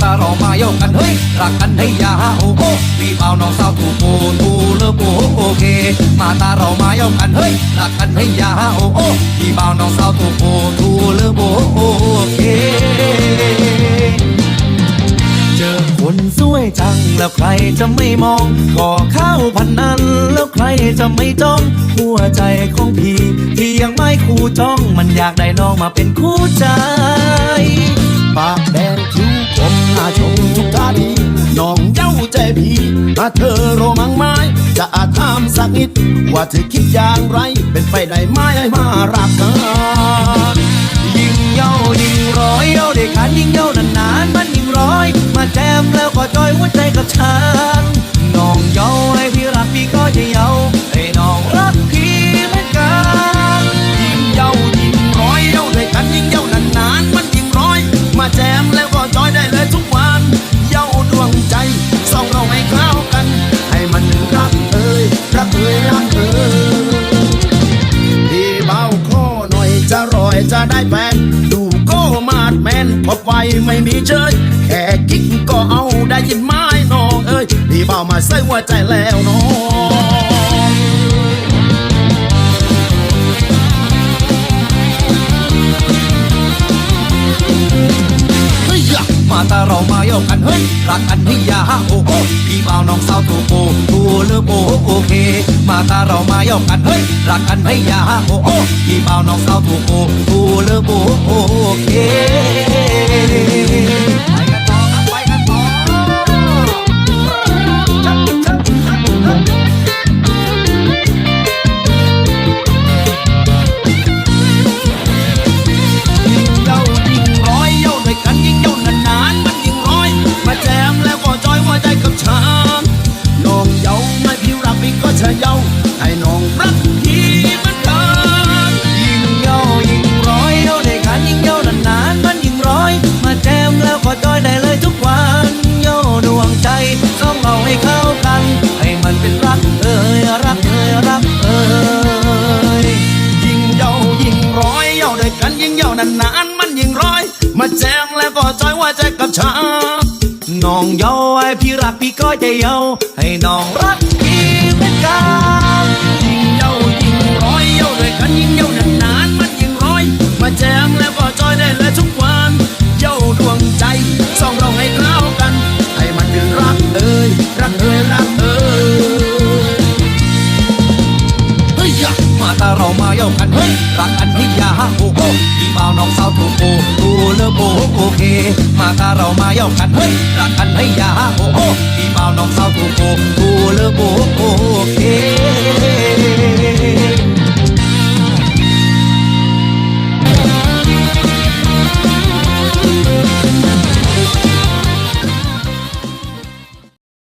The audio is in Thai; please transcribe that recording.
เรามายกกันเฮ้ยรักกันให้ยาวโอ้พี่เบาน้องสาวถูกโกทูเลิฟโอโอเคมาตาเรามายกกันเฮ้ยรักกันให้ยาวโอ้พี่เบาน้องสาวถูกโกทูเลิฟโอเคเจอคนสวยจังแล้วใครจะไม่มองก่อข้าวพันนั้นแล้วใครจะไม่จ้องหัวใจของพี่ที่ยังไม่คู่จ้องมันอยากได้น้องมาเป็นคู่ใจ ถ้าเธอโรมังไม้จะอาจถามสักนิด ว่าเธอคิดอย่างไร เป็นไปได้ไหมให้มารักกันยิงเย้ายิงร้อยเย้าเด็กขันยิงเย้านานๆมันยิงร้อย มาแจมแล้วก็จอยหัวใจกับฉัน อยจะได้แฟนดูก็มาดแมนพบไฟไม่มีเชยแค่กิ๊กก็เอาได้ยินไม้น้องเอ้ยพี่เบามาใส่หัวใจแล้วน้อง มาตาเรามาโยกกันเฮ้ยรักกันให้ยาโอ้โหพี่บ่าวน้องสาวถูกโอ้ถูเลิฟโอโอเค มาตาเรามาโยกกันเฮ้ยรักกันให้ยาโอ้โหพี่บ่าวน้องสาวถูกโอ้ถูเลิฟโอ้โอเค นานานๆมันยิงร้อย มาแจ้งแล้วก็จอยว่าใจกับฉันน้องเย้าไอพี่รักพี่ก็จะเย้าให้น้องรักพี่เป็นกายิงเย้ายิงร้อยเย้าด้วยกันยิงเยา มาตาเรามาเย้ากันเฮ้ยรักกันให้ยาโอ้โหพี่บ่าวน้องสาวถูกโกทูเลิฟโอเค มาตาเรามาเย้ากันเฮ้ยรักกันให้ยาโอ้โหพี่บ่าวน้องสาวถูกโกทูเลิฟโอเค